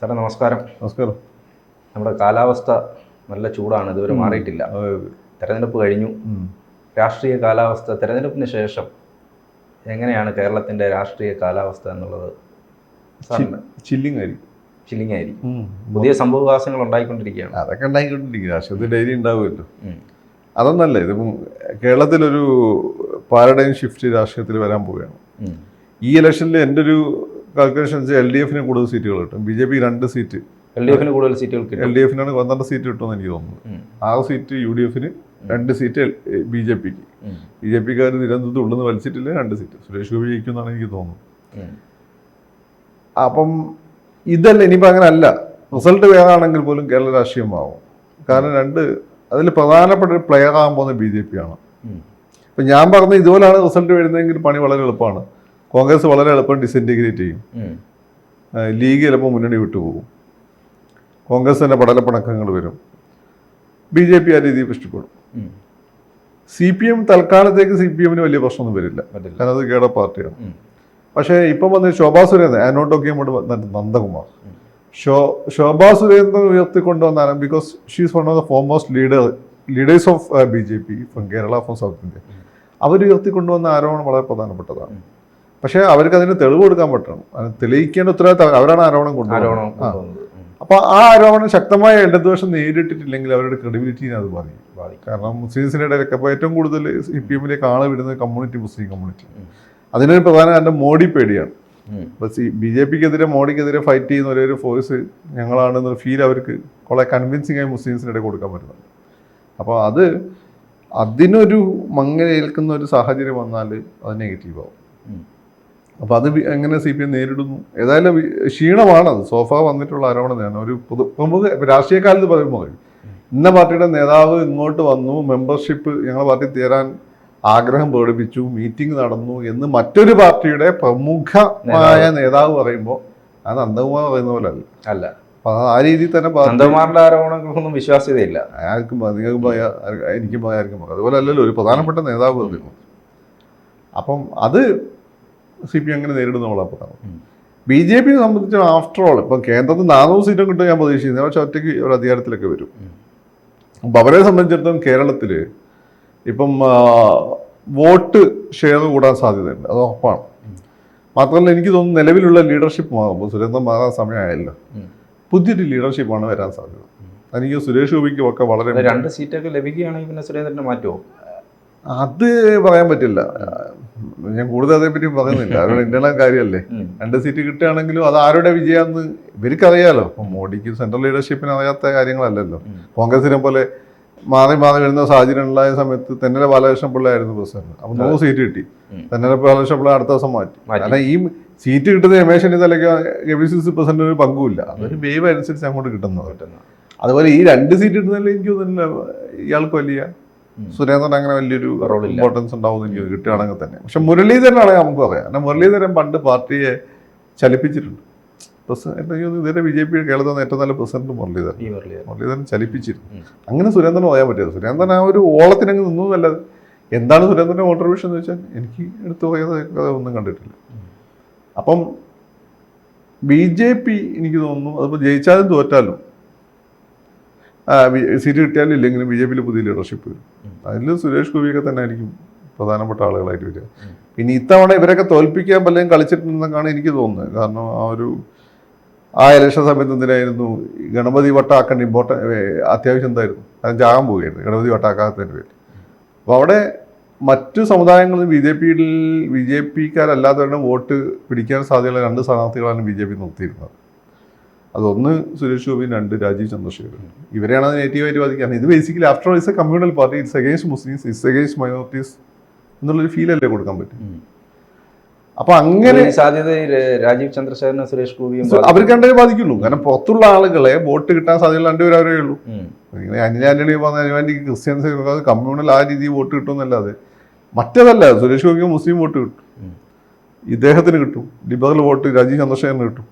സാറേ നമസ്കാരം. നമസ്കാരം. നമ്മുടെ കാലാവസ്ഥ നല്ല ചൂടാണ് ഇതുവരെ മാറിയിട്ടില്ല. തെരഞ്ഞെടുപ്പ് കഴിഞ്ഞു. രാഷ്ട്രീയ കാലാവസ്ഥ തെരഞ്ഞെടുപ്പിന് ശേഷം എങ്ങനെയാണ് കേരളത്തിന്റെ രാഷ്ട്രീയ കാലാവസ്ഥ എന്നുള്ളത്? ചില്ലിങ് ആയിരിക്കും ചില്ലിങ് ആയിരിക്കും പുതിയ സംഭവവികാസങ്ങൾ ഉണ്ടായിക്കൊണ്ടിരിക്കുകയാണ്. അതൊക്കെ ഉണ്ടായിക്കൊണ്ടിരിക്കുകയാണ് രാഷ്ട്രീയത്തിൽ ഡെയിലി ഉണ്ടാവുമല്ലോ. അതൊന്നല്ല ഇതിപ്പം കേരളത്തിലൊരു പാരഡൈം ഷിഫ്റ്റ് രാഷ്ട്രീയത്തിൽ വരാൻ പോവുകയാണ്. ഈ ഇലക്ഷനിൽ എന്റെ ഒരു കാൽക്കുലേഷൻ വെച്ചാൽ എൽ ഡി എഫിന് കൂടുതൽ സീറ്റുകൾ കിട്ടും. ബി ജെ പി രണ്ട് സീറ്റ് എൽ ഡി എഫിന് കൂടുതൽ സീറ്റുകൾ എൽ കിട്ടും. ഡി എഫിനാണ് പന്ത്രണ്ട് സീറ്റ് കിട്ടുമെന്ന് എനിക്ക് തോന്നുന്നത്. ആറ് സീറ്റ് യു ഡി എഫിന് രണ്ട് സീറ്റ് ബി ജെ പിക്ക്. ബി ജെ പിക്കാർ തിരുവനന്തപുരത്ത് ഉള്ളെന്ന് വലിച്ചിട്ടില്ല രണ്ട് സീറ്റ് സുരേഷ് ഗോപി ജയിക്കുമെന്നാണ് എനിക്ക് തോന്നുന്നത്. അപ്പം ഇതല്ല ഇനിയിപ്പോൾ അങ്ങനെ അല്ല റിസൾട്ട് വേറാണെങ്കിൽ പോലും കേരള രാഷ്ട്രീയമാവും. കാരണം രണ്ട് അതിൽ പ്രധാനപ്പെട്ട ഒരു പ്ലെയർ ആകാൻ പോകുന്ന ബി ജെ പി ആണ്. അപ്പം ഞാൻ പറഞ്ഞ ഇതുപോലെയാണ് റിസൾട്ട് വരുന്നതെങ്കിൽ പണി വളരെ എളുപ്പമാണ്. കോൺഗ്രസ് വളരെ എളുപ്പം ഡിസിന്റിഗ്രേറ്റ് ചെയ്യും. ലീഗ് ചിലപ്പോൾ മുന്നണി വിട്ടുപോകും. കോൺഗ്രസ് തന്നെ പടലപ്പിണക്കങ്ങൾ വരും. ബി ജെ പി ആ രീതിയിൽ ഇഷ്ടപ്പെടും സി പി എം തൽക്കാലത്തേക്ക് സി പി എമ്മിന് വലിയ പ്രശ്നമൊന്നും വരില്ല. കാരണം അത് കേട പാർട്ടിയാണ്. പക്ഷേ ഇപ്പം വന്ന് ശോഭാ സുരേന്ദ്രൻ ആനോട്ടൊക്കെ നന്ദകുമാർ. ഉം. ഷോ Shobha Surendran ഉയർത്തിക്കൊണ്ടുവന്നാണ് because she's one of the foremost leader leaders of B J P from Kerala from south India അവർ ഉയർത്തിക്കൊണ്ടുവന്ന ആരോപണം വളരെ പ്രധാനപ്പെട്ടതാണ്. പക്ഷേ അവർക്ക് അതിന് തെളിവ് കൊടുക്കാൻ പറ്റണം തെളിയിക്കേണ്ട ഉത്തരവാദിത്തം അവരാണ് ആരോപണം കൊണ്ടുപോകുന്നത് അപ്പൊ ആ. അപ്പോൾ ആ ആരോപണം ശക്തമായ ഇടതുപക്ഷം നേരിട്ടിട്ടില്ലെങ്കിൽ അവരുടെ ക്രെഡിബിലിറ്റിനെ അത് ബാധിക്കും കാരണം മുസ്ലിംസിന്റെ ഇടയിലൊക്കെ അപ്പൊ ഏറ്റവും കൂടുതൽ സി പി എമ്മിലേക്ക് ആൾ വിടുന്നത് കമ്മ്യൂണിറ്റി മുസ്ലിം കമ്മ്യൂണിറ്റി. അതിനൊരു പ്രധാന കാരണം മോഡി പേടിയാണ് അപ്പൊ അപ്പോൾ സി ബി ജെ പിക്കെതിരെ മോഡിക്കെതിരെ ഫൈറ്റ് ചെയ്യുന്ന ഒരേ ഒരു ഫോഴ്സ് ഞങ്ങളാണെന്നൊരു ഫീൽ അവർക്ക് കുറെ കൺവിൻസിങ് ആയി മുസ്ലിംസിന്റെ ഇടയിൽ കൊടുക്കാൻ പറ്റുന്നുണ്ട് അപ്പോൾ അത് അതിനൊരു മങ്ങലേൽക്കുന്ന ഒരു സാഹചര്യം വന്നാൽ അത് നെഗറ്റീവ് ആവും. അപ്പോൾ അത് എങ്ങനെ സി പി എം നേരിടുന്നു? ഏതായാലും ക്ഷീണമാണത് സോഫ വന്നിട്ടുള്ള ആരോപണം ഒരു പൊതു പ്രമുഖ രാഷ്ട്രീയക്കാലത്ത് പറയുമ്പോൾ ഇന്ന പാർട്ടിയുടെ നേതാവ് ഇങ്ങോട്ട് വന്നു മെമ്പർഷിപ്പ് ഞങ്ങളുടെ പാർട്ടി തീരാൻ ആഗ്രഹം പ്രകടിപ്പിച്ചു മീറ്റിംഗ് നടന്നു എന്ന് മറ്റൊരു പാർട്ടിയുടെ പ്രമുഖമായ നേതാവ്. പറയുമ്പോൾ അത് നന്ദകുമാർ പറയുന്ന പോലെ അല്ല. അല്ല. അപ്പൊ ആ രീതിയിൽ തന്നെ അന്തകുമാറിന്റെ നന്ദകുമാറിന്റെ ആരോപണങ്ങൾക്കൊന്നും വിശ്വാസ്യതയില്ല. ആർക്കും നിങ്ങൾക്ക് പറയാം എനിക്കും പോയാൽ ആർക്കും അതുപോലെ അല്ലല്ലോ ഒരു പ്രധാനപ്പെട്ട നേതാവ് പറഞ്ഞിരുന്നു അപ്പം അത് സി പി അങ്ങനെ നേരിടുന്നുള്ള അപ്പോൾ. ബി ജെ പിയെ സംബന്ധിച്ച് ആഫ്റ്റർ ഓൾ ഇപ്പം കേന്ദ്രത്തിൽ നാനൂറ് സീറ്റും കിട്ടും ഞാൻ പ്രതീക്ഷിക്കുന്നത് പക്ഷെ ഒറ്റയ്ക്ക് ഒരു അധികാരത്തിലൊക്കെ വരും. അപ്പം അവരെ സംബന്ധിച്ചിടത്തോളം കേരളത്തിൽ ഇപ്പം വോട്ട് ഷെയർ കൂടാൻ സാധ്യതയുണ്ട്. അത് ഉറപ്പാണ്. മാത്രമല്ല എനിക്ക് തോന്നുന്നു നിലവിലുള്ള ലീഡർഷിപ്പ് മാറുമ്പോൾ സുരേന്ദ്രൻ മാറാൻ സമയമായല്ലോ. പുതിയൊരു ലീഡർഷിപ്പാണ് വരാൻ സാധ്യത. എനിക്ക് സുരേഷ് ഗോപിക്കും ഒക്കെ വളരെ രണ്ട് സീറ്റൊക്കെ ലഭിക്കുകയാണെങ്കിൽ പിന്നെ സുരേന്ദ്രനെ മാറ്റുമോ അത് പറയാൻ പറ്റില്ല. ഞാൻ കൂടുതൽ അതേപ്പറ്റി പറയുന്നില്ല അവരുടെ ഇന്റേണൽ കാര്യമല്ലേ. രണ്ട് സീറ്റ് കിട്ടുകയാണെങ്കിലും അത് ആരുടെ വിജയമെന്ന് ഇവർക്കറിയാലോ അപ്പം മോഡിക്ക് സെൻട്രൽ ലീഡർഷിപ്പിന് അറിയാത്ത കാര്യങ്ങളല്ലല്ലോ. കോൺഗ്രസിനെ പോലെ മാറി മാറി വരുന്ന സാഹചര്യം ഉണ്ടായ സമയത്ത് തെന്നല ബാലകൃഷ്ണ പിള്ളയായിരുന്നു പ്രസിഡന്റ് അപ്പം നൂറ് സീറ്റ് കിട്ടി. തെന്നല ബാലകൃഷ്ണ പിള്ള അടുത്ത ദിവസം മാറ്റി. കാരണം ഈ സീറ്റ് കിട്ടുന്ന Ramesh ചെന്നിത്തലയ്ക്ക് K P C C president ഒരു പങ്കുമില്ല അതൊരു വേവ് അനുസരിച്ച് അങ്ങോട്ട് കിട്ടുന്നത് കിട്ടുന്ന. അതുപോലെ ഈ രണ്ട് സീറ്റ് കിട്ടുന്നതിൽ എനിക്ക് തോന്നുന്നില്ല ഇയാൾക്ക് വലിയ. സുരേന്ദ്രൻ അങ്ങനെ വലിയൊരു. ഇമ്പോർട്ടൻസ് ഉണ്ടാവും എനിക്ക് കിട്ടുകയാണെങ്കിൽ തന്നെ. പക്ഷെ മുരളീധരനാണ് നമുക്ക് പറയാം കാരണം മുരളീധരൻ പണ്ട് പാർട്ടിയെ ചലിപ്പിച്ചിട്ടുണ്ട്. പ്രസിഡന്റ് ഇതുവരെ ബി ജെ പി കേരളത്തിൽ നിന്ന് ഏറ്റവും നല്ല പ്രസിഡന്റ് മുരളീധരൻ. മുരളീധരൻ. ചലിപ്പിച്ചിരുന്നു. അങ്ങനെ സുരേന്ദ്രൻ പോയാൽ പറ്റിയത്. സുരേന്ദ്രൻ ആ ഒരു ഓളത്തിനങ്ങ് നിന്നു എന്നല്ലാതെ എന്താണ് സുരേന്ദ്രന്റെ കോൺട്രിബ്യൂഷൻ എന്ന് വെച്ചാൽ എനിക്ക് എടുത്തു പോയത് ഒന്നും കണ്ടിട്ടില്ല. അപ്പം ബി ജെ പി എനിക്ക് തോന്നുന്നു അതിപ്പോൾ ജയിച്ചാലും തോറ്റാലും സീറ്റ് കിട്ടിയാലും ഇല്ലെങ്കിലും ബി ജെ പിയിൽ പുതിയ ലീഡർഷിപ്പ് വരും. അതിൽ സുരേഷ് ഗോപിയൊക്കെ തന്നെ ആയിരിക്കും പ്രധാനപ്പെട്ട ആളുകളായിട്ട് വരിക. പിന്നെ ഇത്തവണ ഇവരൊക്കെ തോൽപ്പിക്കാൻ പലരും കളിച്ചിട്ടുണ്ടെന്നാണ് എനിക്ക് തോന്നുന്നത്. കാരണം ആ ഒരു ആ ഇലക്ഷൻ സമയത്ത് എന്തിനായിരുന്നു? ഗണപതി വട്ടാക്കേണ്ട ഇമ്പോർട്ടൻ അത്യാവശ്യം എന്തായിരുന്നു? അത് ജാകാൻ പോവുകയായിരുന്നു. ഗണപതി വട്ടാക്കാത്തതിന്റെ പേര് അപ്പോൾ അവിടെ മറ്റു സമുദായങ്ങളിൽ ബി ജെ പിയിൽ ബി ജെ പിക്കാരല്ലാത്തവരുടെ വോട്ട് പിടിക്കാൻ സാധ്യതയുള്ള രണ്ട് സ്ഥാനാർത്ഥികളാണ് ബി ജെ പി നിർത്തിയിരുന്നത്. അതൊന്ന് സുരേഷ് ഗോപി രണ്ട് രാജീവ് ചന്ദ്രശേഖരൻ. ഇവരെയാണ് അത് നെഗറ്റീവായിട്ട് ബാധിക്കുന്നത് ഇത് basically after is a communal party it's against Muslims it's against minorities എന്നുള്ളൊരു അല്ലേ കൊടുക്കാൻ പറ്റും. അപ്പൊ അങ്ങനെ സാധ്യത രാജീവ് ചന്ദ്രശേഖരനും സുരേഷ് ഗോപിയും അവർ അവർക്ക് രണ്ടേ ബാധിക്കുള്ളൂ. കാരണം പുറത്തുള്ള ആളുകളെ വോട്ട് കിട്ടാൻ സാധ്യത രണ്ടുപേരും അവരേ ഉള്ളൂ. ഇങ്ങനെ അനിൽ ആന്റണി പറഞ്ഞ അനുവാന്റിക്ക് ക്രിസ്ത്യൻസ് കമ്മ്യൂണൽ ആ രീതിയിൽ വോട്ട് കിട്ടുമെന്നല്ലാതെ മറ്റേതല്ല സുരേഷ് ഗോപിക്ക് മുസ്ലിം വോട്ട് കിട്ടും. ഇദ്ദേഹത്തിന് കിട്ടും. ലിബറൽ വോട്ട് രാജീവ് ചന്ദ്രശേഖരന് കിട്ടും.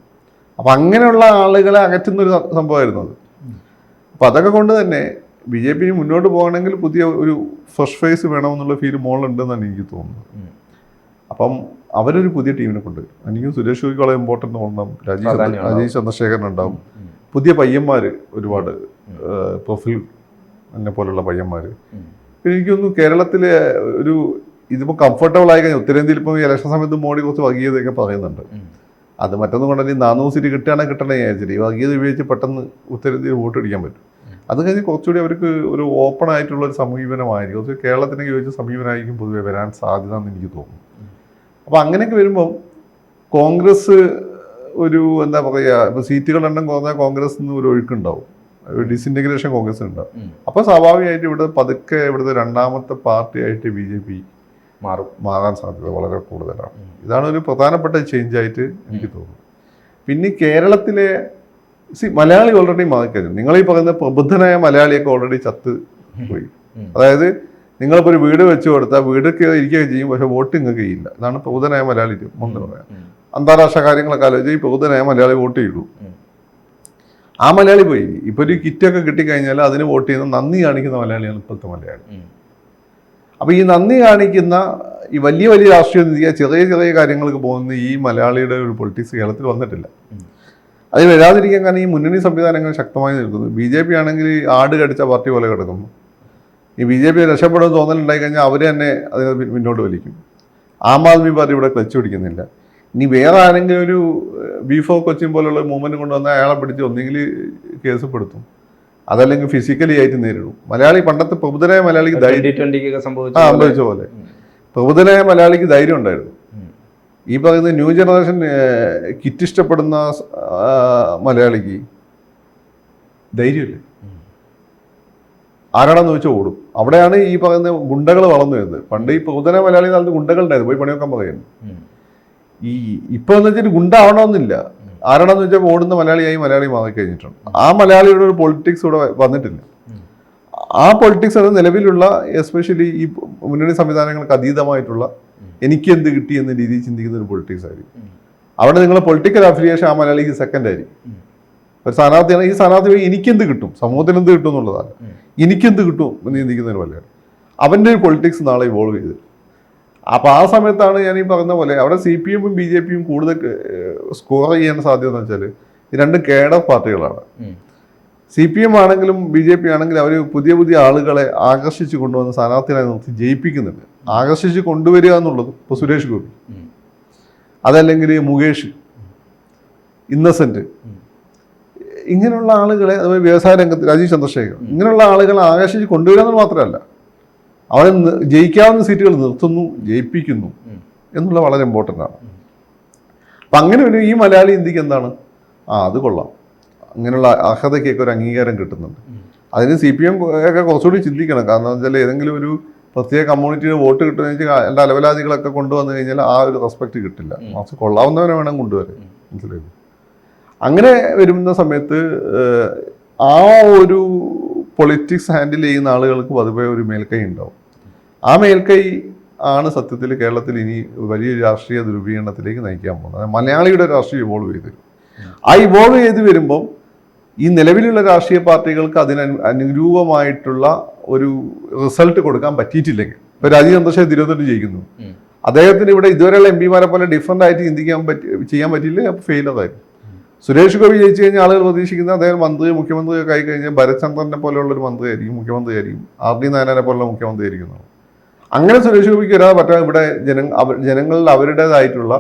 അപ്പം അങ്ങനെയുള്ള ആളുകളെ അകറ്റുന്ന ഒരു സംഭവമായിരുന്നു അത്. അപ്പം അതൊക്കെ കൊണ്ട് തന്നെ ബി ജെ പി മുന്നോട്ട് പോകണമെങ്കിൽ പുതിയ ഒരു ഫ്രഷ് ഫേസ് വേണമെന്നുള്ള ഫീൽ മോളുണ്ടെന്നാണ് എനിക്ക് തോന്നുന്നത്. അപ്പം അവരൊരു പുതിയ ടീമിനെ കൊണ്ട് എനിക്കും സുരേഷ് ഗോപിക്ക് വളരെ ഇമ്പോർട്ടന്റ് തോന്നണം രാജീവ്. രാജീവ് ചന്ദ്രശേഖരൻ ഉണ്ടാവും. പുതിയ പയ്യന്മാർ ഒരുപാട് പ്രൊഫിൽ എന്നെ പോലുള്ള പയ്യന്മാർ പിന്നെ എനിക്ക് തോന്നുന്നു കേരളത്തിലെ ഒരു ഇതിപ്പോൾ കംഫർട്ടബിൾ ആയി കഴിഞ്ഞാൽ ഉത്തരേന്ത്യയിൽ ഇപ്പോൾ ഇലക്ഷൻ സമയത്ത് മോഡി കുറച്ച് വർഗീയതയൊക്കെ പറയുന്നുണ്ട്. അത് മറ്റൊന്നും കൊണ്ടല്ല ഈ നാനൂറ് സീറ്റ് കിട്ടുകയാണെങ്കിൽ കിട്ടണേ വിചാരിച്ചിട്ട്. ഈ വർഗീയത ഉപയോഗിച്ച് പെട്ടെന്ന് ഉത്തരേന്ത്യയിൽ വോട്ട് അടിക്കാൻ പറ്റും. അത് കഴിഞ്ഞ് കുറച്ചുകൂടി അവർക്ക് ഒരു ഓപ്പൺ ആയിട്ടുള്ള ഒരു സമീപനമായിരിക്കും. കുറച്ച് കേരളത്തിനൊക്കെ യോജിച്ച സമീപനമായിരിക്കും പൊതുവെ വരാൻ സാധ്യത എന്ന് എനിക്ക് തോന്നുന്നു. അപ്പോൾ അങ്ങനെയൊക്കെ വരുമ്പം കോൺഗ്രസ് ഒരു എന്താ പറയുക ഇപ്പോൾ സീറ്റുകളുടെ എണ്ണം കുറഞ്ഞാൽ കോൺഗ്രസ് നിന്ന് ഒരു ഒഴുക്കുണ്ടാവും ഡിസിന്റഗ്രേഷൻ കോൺഗ്രസ് ഉണ്ടാവും. അപ്പോൾ സ്വാഭാവികമായിട്ട് ഇവിടെ പതുക്കെ ഇവിടുത്തെ രണ്ടാമത്തെ പാർട്ടിയായിട്ട് ബി ജെ പി മാറും മാറാൻ സാധ്യത വളരെ കൂടുതലാണ്. ഇതാണ് ഒരു പ്രധാനപ്പെട്ട ചേഞ്ച് ആയിട്ട് എനിക്ക് തോന്നുന്നു പിന്നെ കേരളത്തിലെ സി മലയാളി ഓൾറെഡി മാറിക്കഴിഞ്ഞു. നിങ്ങൾ ഈ പറയുന്ന പ്രബുദ്ധനായ മലയാളിയൊക്കെ ഓൾറെഡി ചത്ത് പോയി. അതായത് നിങ്ങളിപ്പോൾ ഒരു വീട് വെച്ച് കൊടുത്താൽ വീടൊക്കെ ഇരിക്കുകയും ചെയ്യും പക്ഷെ വോട്ട് നിങ്ങൾക്ക് ചെയ്യില്ല അതാണ് പ്രബുദ്ധനായ മലയാളി എന്ന് പറയാം. അന്താരാഷ്ട്ര കാര്യങ്ങളൊക്കെ ആലോചിച്ച് ഈ പ്രബുദ്ധനായ മലയാളി വോട്ട് ചെയ്തു. ആ മലയാളി പോയി. ഇപ്പോൾ ഒരു കിറ്റൊക്കെ കിട്ടിക്കഴിഞ്ഞാൽ അതിന് വോട്ട് ചെയ്യുന്ന നന്ദി കാണിക്കുന്ന മലയാളിയാണ് ഇപ്പോഴത്തെ മലയാളി. അപ്പോൾ ഈ നന്ദി കാണിക്കുന്ന ഈ വലിയ വലിയ രാഷ്ട്രീയ നീതിയെ ചെറിയ ചെറിയ കാര്യങ്ങൾക്ക് പോകുന്ന ഈ മലയാളിയുടെ ഒരു പൊളിറ്റിക്സ് കേരളത്തിൽ വന്നിട്ടില്ല. അത് വരാതിരിക്കാൻ കാരണം ഈ മുന്നണി സംവിധാനങ്ങൾ ശക്തമായി നിൽക്കുന്നു. ബി ജെ പി ആണെങ്കിൽ ആട് കടിച്ച പാർട്ടി പോലെ കിടക്കുന്നു. ഈ ബി ജെ പി രക്ഷപ്പെടുന്ന തോന്നലുണ്ടായി കഴിഞ്ഞാൽ അവരെ തന്നെ അതിനെ മുന്നോട്ട് വലിക്കും. ആം ആദ്മി പാർട്ടി ഇവിടെ ക്ലച്ച് പിടിക്കുന്നില്ല. ഇനി വേറെ ആരെങ്കിലും ഒരു ബീഫോ കൊച്ചിൻ പോലുള്ള മൂവ്മെന്റ് കൊണ്ടുവന്നാൽ അയാളെ പിടിച്ച് ഒന്നെങ്കിൽ കേസ് പെടുത്തും. അതല്ലെങ്കിൽ ഫിസിക്കലി ആയിട്ട് നേരിടും. മലയാളി പണ്ടത്തെ പ്രബുദ്ധനായ മലയാളിക്ക് ധൈര്യം സംഭവിച്ച പോലെ. പ്രബുദ്ധനായ മലയാളിക്ക് ധൈര്യം ഉണ്ടായിരുന്നു. ഈ പറയുന്ന ന്യൂ ജനറേഷൻ കിറ്റ് ഇഷ്ടപ്പെടുന്ന മലയാളിക്ക് ധൈര്യമില്ല. ആരാണെന്ന് ചോദിച്ചാൽ ഓടും. അവിടെയാണ് ഈ പറയുന്ന ഗുണ്ടകൾ വളർന്നു വരുന്നത്. പണ്ട് ഈ പ്രബുദ്ധനായ മലയാളി കാലത്ത് ഗുണ്ടകൾ ഉണ്ടായിരുന്നു പോയി പണിയൊക്കെ പറയുന്നു. ഈ ഇപ്പൊ എന്ന് വെച്ചാൽ ഗുണ്ട ആവണമെന്നില്ല ആരാണെന്ന് വെച്ചാൽ ഓടുന്ന മലയാളിയായി മലയാളി മാറി കഴിഞ്ഞിട്ടുണ്ട് ആ മലയാളിയുടെ ഒരു പൊളിറ്റിക്സ് ഇവിടെ വന്നിട്ടില്ല. ആ പൊളിറ്റിക്സ് അത് നിലവിലുള്ള എസ്പെഷ്യലി ഈ മുന്നണി സംവിധാനങ്ങൾക്ക് അതീതമായിട്ടുള്ള എനിക്ക് എന്ത് കിട്ടി എന്ന രീതിയിൽ ചിന്തിക്കുന്ന ഒരു പൊളിറ്റിക്സ് ആയിരിക്കും. അവിടെ നിങ്ങളെ പൊളിറ്റിക്കൽ അഫിലിയേഷൻ ആ മലയാളിക്ക് സെക്കൻഡ് ആയിരിക്കും. ഒരു സ്ഥാനാർത്ഥിയാണ് ഈ സ്ഥാനാർത്ഥി എനിക്ക് എനിക്കെന്ത് കിട്ടും? സമൂഹത്തിന് എന്ത് കിട്ടും എന്നുള്ളതാണ്. എനിക്കെന്ത് കിട്ടും എന്ന് ചിന്തിക്കുന്ന ഒരു മലയാളി. അവന്റെ ഒരു പൊളിറ്റിക്സ് നാളെ ഇവോൾവ് ചെയ്ത് അപ്പോൾ ആ സമയത്താണ് ഞാൻ ഈ പറഞ്ഞ പോലെ അവിടെ സി പി എമ്മും ബി ജെ പിയും കൂടുതൽ സ്കോർ ചെയ്യാൻ സാധ്യത എന്ന് വെച്ചാൽ രണ്ട് കേഡർ പാർട്ടികളാണ്. സി പി എം ആണെങ്കിലും ബി ജെ പി ആണെങ്കിലും അവർ പുതിയ പുതിയ ആളുകളെ ആകർഷിച്ച് കൊണ്ടുവന്ന് സ്ഥാനാർത്ഥികളെ നിർത്തി ജയിപ്പിക്കുന്നുണ്ട്. ആകർഷിച്ച് കൊണ്ടുവരിക എന്നുള്ളത് ഇപ്പോൾ സുരേഷ് ഗോപി. അതല്ലെങ്കിൽ മുകേഷ് ഇന്നസെന്റ്. ഇങ്ങനെയുള്ള ആളുകളെ അതുപോലെ വ്യവസായ രംഗത്ത് രാജീവ് ചന്ദ്രശേഖർ ഇങ്ങനെയുള്ള ആളുകളെ ആകർഷിച്ച് കൊണ്ടുവരിക എന്ന് മാത്രമല്ല. അവരെ ജയിക്കാവുന്ന സീറ്റുകൾ നിർത്തുന്നു ജയിപ്പിക്കുന്നു എന്നുള്ള വളരെ ഇമ്പോർട്ടന്റ് ആണ്. അപ്പം അങ്ങനെ ഒരു ഈ മലയാളി ഇന്ത്യയ്ക്ക് എന്താണ്? ആ അത് കൊള്ളാം. അങ്ങനെയുള്ള അർഹതയ്ക്കൊക്കെ ഒരു അംഗീകാരം കിട്ടുന്നുണ്ട്. അതിന് സി പി എം ഒക്കെ കുറച്ചുകൂടി ചിന്തിക്കണം. കാരണം എന്ന് വെച്ചാൽ ഏതെങ്കിലും ഒരു പ്രത്യേക കമ്മ്യൂണിറ്റിയുടെ വോട്ട് കിട്ടുന്ന വെച്ചാൽ എന്റെ അലവലാദികളൊക്കെ കൊണ്ടുവന്നു കഴിഞ്ഞാൽ ആ ഒരു റെസ്പെക്ട് കിട്ടില്ല. മറിച്ച് കൊള്ളാവുന്നവനെ വേണം കൊണ്ടുവരാൻ. മനസ്സിലായി? അങ്ങനെ വരുന്ന സമയത്ത് ആ ഒരു പൊളിറ്റിക്സ് ഹാൻഡിൽ ചെയ്യുന്ന ആളുകൾക്ക് പതിവെ ഒരു മേൽക്കൈ ഉണ്ടാവും. ആ മേൽക്കൈ ആണ് സത്യത്തിൽ കേരളത്തിൽ ഇനി വലിയ രാഷ്ട്രീയ ദുരുപീകരണത്തിലേക്ക് നയിക്കാൻ പോകുന്നത്. മലയാളിയുടെ രാഷ്ട്രീയം ഇവോൾവ് ചെയ്ത്. ആ ഇവോൾവ് ചെയ്ത് വരുമ്പം ഈ നിലവിലുള്ള രാഷ്ട്രീയ പാർട്ടികൾക്ക് അതിന് അനുരൂപമായിട്ടുള്ള ഒരു റിസൾട്ട് കൊടുക്കാൻ പറ്റിയിട്ടില്ലെങ്കിൽ. ഇപ്പൊ രാജീവ് ചന്ദ്രശേഖർ തിരുവനന്തപുരം ജയിക്കുന്നു. അദ്ദേഹത്തിന് ഇവിടെ ഇതുവരെയുള്ള എം പിമാരെ പോലെ ഡിഫറന്റ് ആയിട്ട് ചിന്തിക്കാൻ പറ്റി ചെയ്യാൻ പറ്റിയില്ല ആയിരുന്നു. സുരേഷ് ഗോപി ജയിച്ചു കഴിഞ്ഞാൽ ആളുകൾ പ്രതീക്ഷിക്കുന്നത് അദ്ദേഹം മന്ത്രി മുഖ്യമന്ത്രി ഒക്കെ ആയി കഴിഞ്ഞാൽ ഭരത്ചന്ദ്രനെ പോലെയുള്ള ഒരു മന്ത്രി ആയിരിക്കും മുഖ്യമന്ത്രി ആയിരിക്കും ആർ ഡി നാരായണനെ പോലുള്ള മുഖ്യമന്ത്രി ആയിരിക്കും അങ്ങനെ സുരേഷ് ഗോപിക്ക് വരാതെ പറ്റാൻ ഇവിടെ ജനങ്ങൾ ജനങ്ങളിൽ അവരുടേതായിട്ടുള്ള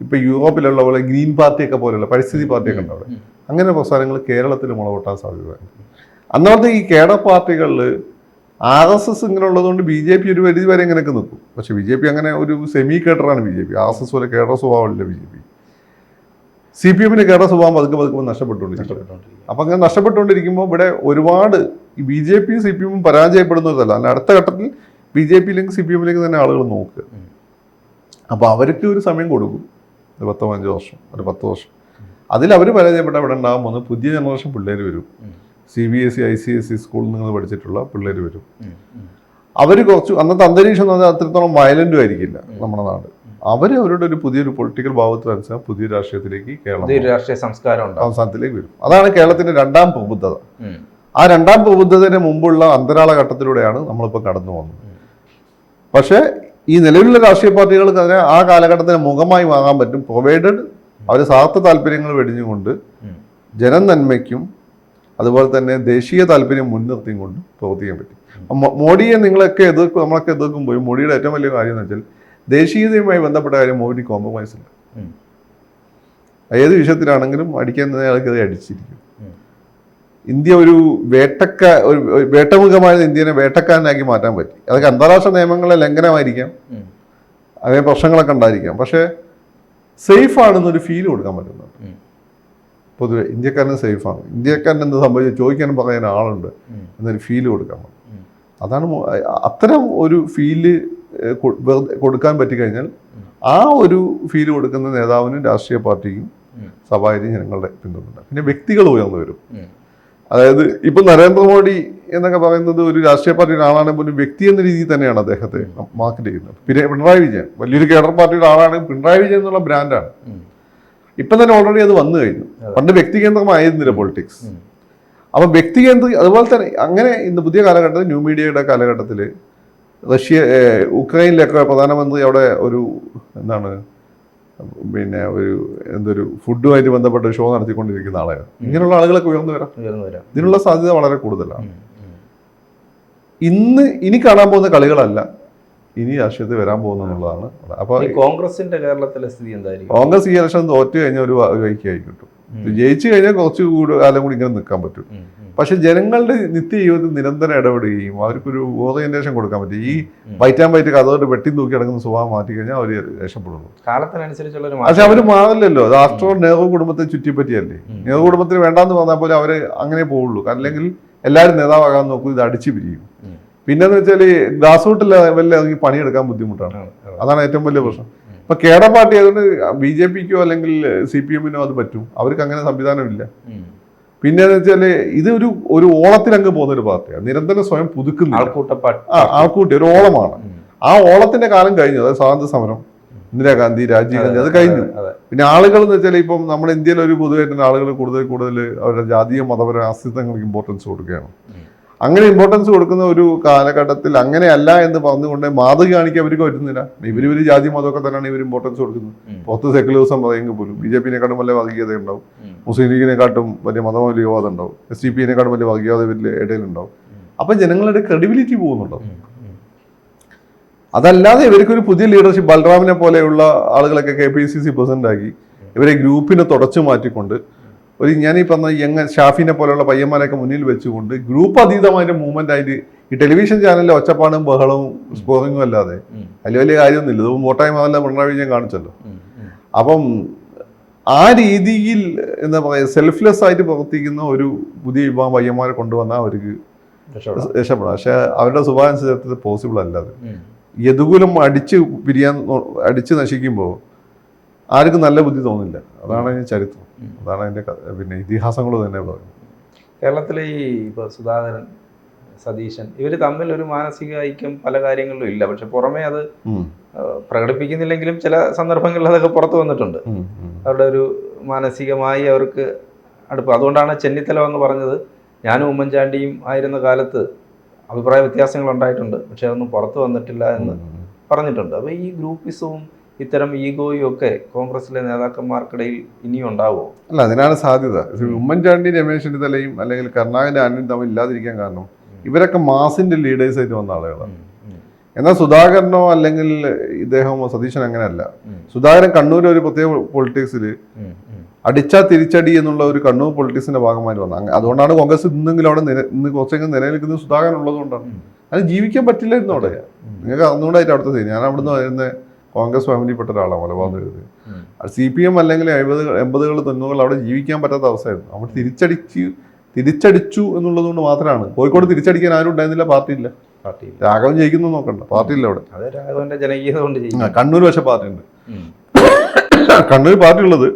ഇപ്പൊ യൂറോപ്പിലുള്ള പോലെ ഗ്രീൻ പാർട്ടിയൊക്കെ പോലെയുള്ള പരിസ്ഥിതി പാർട്ടിയൊക്കെ ഉണ്ട് അവിടെ അങ്ങനെ പ്രസ്ഥാനങ്ങൾ കേരളത്തിൽ മുളപൊട്ടാൻ സാധ്യതയുണ്ട്. അന്നത്തെ ഈ കേരള പാർട്ടികളിൽ ആർ എസ് എസ് ഇങ്ങനെ ഉള്ളതുകൊണ്ട് ബി ജെ പി ഒരു പരിധി വരെ ഇങ്ങനെയൊക്കെ നിൽക്കും. പക്ഷെ ബി ജെ പി അങ്ങനെ ഒരു semi കേഡറാണ് B J P. R S S പോലെ cadre സ്വഭാവമില്ല B J P. C P എമ്മിന് കേരള സ്വഭാവം പതുക്കെ പതുക്കെ നഷ്ടപ്പെട്ടുകൊണ്ടിരിക്കും. അപ്പം അങ്ങനെ നഷ്ടപ്പെട്ടുകൊണ്ടിരിക്കുമ്പോൾ ഇവിടെ ഒരുപാട് ഈ ബി ജെ പിയും സി പി എമ്മും പരാജയപ്പെടുന്നതല്ല അല്ല അടുത്ത ഘട്ടത്തിൽ ബി ജെ പിയിലേക്ക് സി പി എമ്മിലേക്ക് തന്നെ ആളുകൾ നോക്കുക. അപ്പോൾ അവർക്ക് ഒരു സമയം കൊടുക്കും. ഒരു പത്തോ അഞ്ചോ വർഷം ഒരു പത്ത് വർഷം. അതിൽ അവർ പരാജയപ്പെട്ട ഇവിടെ ഉണ്ടാകാൻ പോകുന്ന പുതിയ ജനറേഷൻ പിള്ളേർ വരും. C B S C I C S C സ്കൂളിൽ നിന്ന് പഠിച്ചിട്ടുള്ള പിള്ളേർ വരും. അവർ കുറച്ച് അന്നത്തെ അന്തരീക്ഷം എന്ന് പറഞ്ഞാൽ അത്രത്തോളം വയലന്റും ആയിരിക്കില്ല നമ്മുടെ നാട്. അവർ അവരുടെ ഒരു പുതിയൊരു പൊളിറ്റിക്കൽ ഭാവത്തിനനുസരിച്ച് പുതിയ രാഷ്ട്രീയത്തിലേക്ക് കേരളം രാഷ്ട്രീയ സംസ്കാരം സംസ്ഥാനത്തിലേക്ക് വരും. അതാണ് കേരളത്തിന്റെ രണ്ടാം പ്രബുദ്ധത. ആ രണ്ടാം പ്രബുദ്ധതന് മുമ്പുള്ള അന്തരാള ഘട്ടത്തിലൂടെയാണ് നമ്മളിപ്പോൾ കടന്നു പോകുന്നത്. പക്ഷേ ഈ നിലവിലുള്ള രാഷ്ട്രീയ പാർട്ടികൾക്ക് അതിനെ ആ കാലഘട്ടത്തിന് മുഖമായി വാങ്ങാൻ പറ്റും. പ്രൊവൈഡഡ് അവർ സ്വാർത്ഥ താല്പര്യങ്ങൾ വെടിഞ്ഞുകൊണ്ട് ജനം ജനനന്മയ്ക്കും അതുപോലെ തന്നെ ദേശീയ താല്പര്യം മുൻനിർത്തിയും കൊണ്ട് പ്രവർത്തിക്കാൻ പറ്റും. മോഡിയെ നിങ്ങളൊക്കെ എതിർക്കും നമ്മളൊക്കെ എതിർക്കുമ്പോൾ മോഡിയുടെ ഏറ്റവും വലിയ കാര്യം എന്ന് വെച്ചാൽ ദേശീയതയുമായി ബന്ധപ്പെട്ട കാര്യം മോഡി കോംപ്രമൈസ് ഇല്ല ഏത് വിഷയത്തിലാണെങ്കിലും അടിക്കാൻ അയാൾക്ക് അത് അടിച്ചിരിക്കും. ഇന്ത്യ ഒരു വേട്ടക്ക ഒരു വേട്ടമുഖമായ ഇന്ത്യനെ വേട്ടക്കാരനാക്കി മാറ്റാൻ പറ്റി. അതൊക്കെ അന്താരാഷ്ട്ര നിയമങ്ങളെ ലംഘനമായിരിക്കാം. അങ്ങനെ അതേ പ്രശ്നങ്ങളൊക്കെ ഉണ്ടായിരിക്കാം. പക്ഷേ സേഫ് ആണെന്നൊരു ഫീൽ കൊടുക്കാൻ പറ്റുന്നുണ്ട്. പൊതുവെ ഇന്ത്യക്കാരന് സേഫാണ്. ഇന്ത്യക്കാരൻ എന്ത് സംഭവിച്ചു? ചോദിക്കാനും പറയാൻ ആളുണ്ട്. എന്നൊരു ഫീൽ കൊടുക്കാൻ പറ്റും. അതാണ് അത്തരം ഒരു ഫീൽ കൊടുക്കാൻ പറ്റിക്കഴിഞ്ഞാൽ കഴിഞ്ഞാൽ ആ ഒരു ഫീൽ കൊടുക്കുന്ന നേതാവിനും രാഷ്ട്രീയ പാർട്ടിക്കും സ്വാഭാവിക ജനങ്ങളുടെ പിന്തുണ പിന്നെ വ്യക്തികൾ ഉയർന്നു വരും. അതായത് ഇപ്പൊ നരേന്ദ്രമോദി എന്നൊക്കെ പറയുന്നത് ഒരു രാഷ്ട്രീയ പാർട്ടിയുടെ ആളാണെങ്കിൽ പോലും വ്യക്തി എന്ന രീതിയിൽ തന്നെയാണ് അദ്ദേഹത്തെ മാർക്കറ്റ് ചെയ്യുന്നത്. പിന്നെ പിണറായി വിജയൻ വലിയൊരു കേഡർ പാർട്ടിയുടെ ആളാണെങ്കിൽ പിണറായി വിജയൻ എന്നുള്ള ബ്രാൻഡാണ്. ഇപ്പം തന്നെ ഓൾറെഡി അത് വന്നു കഴിഞ്ഞു. പണ്ട് വ്യക്തി കേന്ദ്രമായിരുന്നില്ല പൊളിറ്റിക്സ്. അപ്പം വ്യക്തി കേന്ദ്രം അതുപോലെ തന്നെ അങ്ങനെ ഇന്ന് പുതിയ കാലഘട്ടത്തിൽ ന്യൂ മീഡിയയുടെ കാലഘട്ടത്തിൽ റഷ്യ ഉക്രൈനിലൊക്കെ പ്രധാനമന്ത്രി അവിടെ ഒരു എന്താണ് പിന്നെ ഒരു എന്തൊരു ഫുഡുമായിട്ട് ബന്ധപ്പെട്ട ഷോ നടത്തിക്കൊണ്ടിരിക്കുന്ന ആളായിരുന്നു ഇങ്ങനെയുള്ള ആളുകളൊക്കെ ഉയർന്നു വരാം. ഇതിനുള്ള സാധ്യത വളരെ കൂടുതലാണ്. ഇന്ന് ഇനി കാണാൻ പോകുന്ന കളികളല്ല. ഇനി രാഷ്ട്രീയത്തിൽ വരാൻ പോകുന്നതാണ് അപ്പൊ അപ്പോൾ കോൺഗ്രസിന്റെ കേരളത്തിലെ സ്ഥിതി എന്തായിരിക്കും? കോൺഗ്രസ് ഈ ഇലക്ഷൻ തോറ്റു കഴിഞ്ഞ ഒരു ഒരു കിട്ടും. ജയിച്ചു കഴിഞ്ഞാൽ കുറച്ച് കൂടുതൽ കാലം കൂടി ഇങ്ങനെ നിൽക്കാൻ പറ്റും. പക്ഷെ ജനങ്ങളുടെ നിത്യ ജീവിതത്തിൽ നിരന്തരം ഇടപെടുകയും അവർക്കൊരു ഓറിയന്റേഷൻ കൊടുക്കാൻ പറ്റും ഈ. വൈറ്റാൻ വൈറ്റ് കഥകളുടെ വെട്ടി തൂക്കി അടങ്ങുന്ന സ്വഭാവം മാറ്റി കഴിഞ്ഞാൽ അവർ രക്ഷപ്പെടുള്ളൂ കാലത്തിനനുസരിച്ചുള്ള പക്ഷെ അവർ മാറില്ലല്ലോ രാഷ്ട്രോ നെഹ്റു കുടുംബത്തെ ചുറ്റിപ്പറ്റിയല്ലേ. നെഹ്റു കുടുംബത്തിന് വേണ്ടാന്ന് പറഞ്ഞാൽ പോലും അവർ അങ്ങനെ പോവുള്ളൂ അല്ലെങ്കിൽ എല്ലാവരും നേതാവാകാൻ നോക്കും ഇത് അടിച്ചു പിരിയും. പിന്നെന്ന് വെച്ചാൽ ഗ്രാസ് റൂട്ട് ലെവലിൽ ഇറങ്ങി പണിയെടുക്കാൻ ബുദ്ധിമുട്ടാണ്. അതാണ് ഏറ്റവും വലിയ പ്രശ്നം. ഇപ്പൊ കേരള പാർട്ടി അതുകൊണ്ട് ബി ജെ പിക്കോ അല്ലെങ്കിൽ സി പി എമ്മിനോ അത് പറ്റും. അവർക്ക് അങ്ങനെ സംവിധാനമില്ല. പിന്നെ എന്ന് വെച്ചാൽ ഇത് ഒരു ഒരു ഓളത്തിൽ അങ്ങ് പോകുന്ന ഒരു പാർട്ടിയാണ് നിരന്തരം സ്വയം പുതുക്കുന്ന ആ ആൾക്കൂട്ടി ഒരു ഓളമാണ്. ആ ഓളത്തിന്റെ കാലം കഴിഞ്ഞു. അതായത് സ്വാതന്ത്ര്യ സമരം ഇന്ദിരാഗാന്ധി രാജീവ് ഗാന്ധി അത് കഴിഞ്ഞു. പിന്നെ ആളുകൾ എന്ന് വെച്ചാൽ ഇപ്പം നമ്മുടെ ഇന്ത്യയിൽ ഒരു പൊതുവായിട്ട് ആളുകൾ കൂടുതൽ കൂടുതൽ അവരുടെ ജാതീയ മതപര അസ്തിത്വങ്ങൾക്ക് ഇമ്പോർട്ടൻസ് കൊടുക്കുകയാണ്. അങ്ങനെ ഇമ്പോർട്ടൻസ് കൊടുക്കുന്ന ഒരു കാലഘട്ടത്തിൽ അങ്ങനെയല്ല എന്ന് പറഞ്ഞുകൊണ്ട് മാതൃക കാണിക്കാൻ അവർക്ക് പറ്റുന്നില്ല ഇവർ ഇവർ ജാതി മതമൊക്കെ തന്നെയാണ് ഇവർ ഇമ്പോർട്ടൻസ് കൊടുക്കുന്നത്. പുറത്ത് സെക്കുലറിസം പറയുമെങ്കിൽ പോലും ബി ജെ പിന്നെക്കാട്ടും വലിയ വർഗീയത ഉണ്ടാവും. മുസ്ലിം ലീഗിനെക്കാട്ടും വലിയ മതമൗലികവാദം ഉണ്ടാവും എസ് ഡി പിന്നെക്കാട്ടും വലിയ വർഗീയത ഇവരുടെ ഇടയിലുണ്ടാവും. അപ്പം ജനങ്ങളുടെ ക്രെഡിബിലിറ്റി പോകുന്നുണ്ടോ. അതല്ലാതെ ഇവർക്കൊരു പുതിയ ലീഡർഷിപ്പ് ബൽറാമിനെ പോലെയുള്ള ആളുകളൊക്കെ K P C C president ആക്കി ഇവരെ ഗ്രൂപ്പിനെ തുടച്ചു മാറ്റിക്കൊണ്ട് ഒരു ഞാൻ ഈ പറഞ്ഞ യങ് ഷാഫിനെ പോലെയുള്ള പയ്യന്മാരെയൊക്കെ മുന്നിൽ വെച്ചുകൊണ്ട് ഗ്രൂപ്പ് അതീതമായിട്ട് മൂവ്മെന്റ് ആയിട്ട് ഈ ടെലിവിഷൻ ചാനലിലെ ഒച്ചപ്പാടും ബഹളവും സ്കോറിങ്ങും അല്ലാതെ. അതിൽ വലിയ കാര്യമൊന്നുമില്ല ഇത് വോട്ടായി മാറില്ല പിണറായി വിജയൻ കാണിച്ചല്ലോ. അപ്പം ആ രീതിയിൽ എന്താ പറയുക സെൽഫ്ലെസ് ആയിട്ട് പ്രവർത്തിക്കുന്ന ഒരു പുതിയ വിഭാഗം പയ്യന്മാരെ കൊണ്ടുവന്നാൽ അവർക്ക് രക്ഷപ്പെടാം. പക്ഷെ അവരുടെ സ്വഭാവം അനുസരിച്ച് പോസിബിൾ അല്ല അത് ഉം. യദുകുലം അടിച്ച് പിരിയാൻ അടിച്ച് നശിക്കുമ്പോൾ ആർക്കും നല്ല ബുദ്ധി തോന്നില്ല അതാണ് അതിന്റെ ചരിത്രം. അതാണ് അതിന്റെ പിന്നെ ഇതിഹാസങ്ങൾ തന്നെ പറയുന്നത് കേരളത്തിലെ ഈ ഇപ്പോൾ സുധാകരൻ സതീശൻ ഇവർ തമ്മിൽ ഒരു മാനസിക ഐക്യം പല കാര്യങ്ങളിലും ഇല്ല. പക്ഷെ പുറമേ അത് പ്രകടിപ്പിക്കുന്നില്ലെങ്കിലും ചില സന്ദർഭങ്ങളിൽ അതൊക്കെ പുറത്തു വന്നിട്ടുണ്ട്. അവരുടെ ഒരു മാനസികമായി അവർക്ക് അടുപ്പ്. അതുകൊണ്ടാണ് ചെന്നിത്തല എന്ന് പറഞ്ഞത് ഞാനും ഉമ്മൻചാണ്ടിയും ആയിരുന്ന കാലത്ത് അഭിപ്രായ വ്യത്യാസങ്ങൾ ഉണ്ടായിട്ടുണ്ട്. പക്ഷെ അതൊന്നും പുറത്തു വന്നിട്ടില്ല എന്ന് പറഞ്ഞിട്ടുണ്ട്. അപ്പോൾ ഈ ഗ്രൂപ്പിസവും ഇത്തരം ഈഗോയും ഒക്കെ കോൺഗ്രസിലെ നേതാക്കന്മാർക്കിടയിൽ ഇനിയും ഉണ്ടാവുമോ അല്ല അതിനാണ് സാധ്യത. ഉമ്മൻചാണ്ടി രമേശ് ചെന്നിത്തലയും അല്ലെങ്കിൽ കർണാകന്റെ ആന്റണിയും തമ്മിൽ ഇല്ലാതിരിക്കാൻ കാരണം ഇവരൊക്കെ മാസിന്റെ ലീഡേഴ്സ് ആയിട്ട് വന്ന ആളുകളാണ്. എന്നാൽ സുധാകരനോ അല്ലെങ്കിൽ ഇദ്ദേഹമോ സതീശൻ അങ്ങനെയല്ല. സുധാകരൻ കണ്ണൂർ ഒരു പ്രത്യേക പൊളിറ്റിക്സിൽ അടിച്ചാ തിരിച്ചടി എന്നുള്ള ഒരു കണ്ണൂർ പൊളിറ്റിക്സിന്റെ ഭാഗമായിട്ട് വന്നത് അതുകൊണ്ടാണ് കോൺഗ്രസ് ഇന്നെങ്കിലും അവിടെ ഇന്ന് കുറച്ചെങ്കിലും നിലനിൽക്കുന്നത് സുധാകരൻ ഉള്ളതുകൊണ്ടാണ്. അത് ജീവിക്കാൻ പറ്റില്ലായിരുന്നു അവിടെ. നിങ്ങൾക്ക് അറിഞ്ഞുകൂടായിട്ട് അവിടുത്തെ ഞാൻ അവിടുന്ന് വരുന്ന കോൺഗ്രസ് ഫാമിലിപ്പെട്ട ഒരാളാണ് മലബാർ സി പി എം അല്ലെങ്കിൽ എഴുപത് എൺപതുകൾ തൊണ്ണൂറുകൾ അവിടെ ജീവിക്കാൻ പറ്റാത്ത അവസ്ഥയായിരുന്നു. അവിടെ തിരിച്ചടിച്ച് തിരിച്ചടിച്ചു എന്നുള്ളത് കൊണ്ട് മാത്രമാണ്. കോഴിക്കോട് തിരിച്ചടിക്കാൻ ആരും ഉണ്ടായിരുന്നില്ല പാർട്ടിയില്ല. ഇല്ല രാഘവൻ ജയിക്കുന്നു നോക്കണ്ട പാർട്ടിയില്ല അവിടെ. രാഘവന്റെ ജനകീയത കൊണ്ട് കണ്ണൂർ പക്ഷെ പാർട്ടി ഉണ്ട് കണ്ണൂർ പാർട്ടി ഉള്ളത്.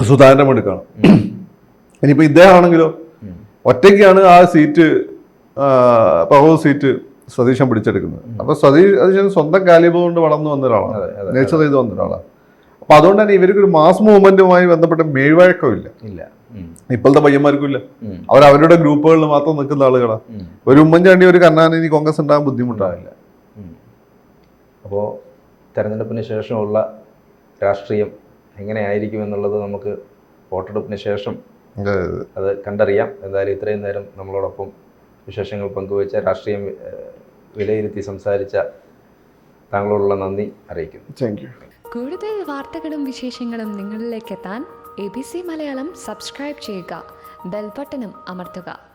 എടുക്കണം മെടുക്കാണ്. ഇനിയിപ്പോ ഇദ്ദേഹം ആണെങ്കിലോ ഉം. ഒറ്റയ്ക്കാണ് ആ സീറ്റ് പവർ സീറ്റ് സതീശൻ പിടിച്ചെടുക്കുന്നത്. അപ്പൊ സതീഷ് സതീശൻ സ്വന്തം കാലിബ് കൊണ്ട് വളർന്നു വന്ന ഒരാളാണ്. നേച്ചർ ചെയ്ത് വന്ന ഒരാളാണ്. അപ്പൊ അതുകൊണ്ട് തന്നെ ഇവർക്ക് ഒരു മാസ് മൂവ്മെന്റുമായി ബന്ധപ്പെട്ട മേഴ്വഴക്കമില്ല ഇല്ല. ഇപ്പോഴത്തെ പയ്യന്മാർക്കും ഇല്ല. അവർ അവരുടെ ഗ്രൂപ്പുകളിൽ മാത്രം നിൽക്കുന്ന ആളുകളാണ് ഒരു ഉമ്മൻചാണ്ടി ഒരു കണ്ണാൻ കരുണാനിധി കോൺഗ്രസ് ഉണ്ടാകാൻ ബുദ്ധിമുട്ടാകില്ല അപ്പോ അപ്പോൾ തെരഞ്ഞെടുപ്പിന് ശേഷമുള്ള രാഷ്ട്രീയം എങ്ങനെയായിരിക്കും എന്നുള്ളത് നമുക്ക് വോട്ടെടുപ്പിന് ശേഷം അത് കണ്ടറിയാം. എന്തായാലും ഇത്രയും നേരം നമ്മളോടൊപ്പം വിശേഷങ്ങൾ പങ്കുവച്ച രാഷ്ട്രീയം വിലയിരുത്തി സംസാരിച്ച താങ്കളോടുള്ള നന്ദി അറിയിക്കുന്നു. താങ്ക് യു കൂടുതൽ വാർത്തകളും വിശേഷങ്ങളും നിങ്ങളിലേക്ക് എത്താൻ A B C Malayalam subscribe ചെയ്യുക. ബെൽബട്ടനും അമർത്തുക.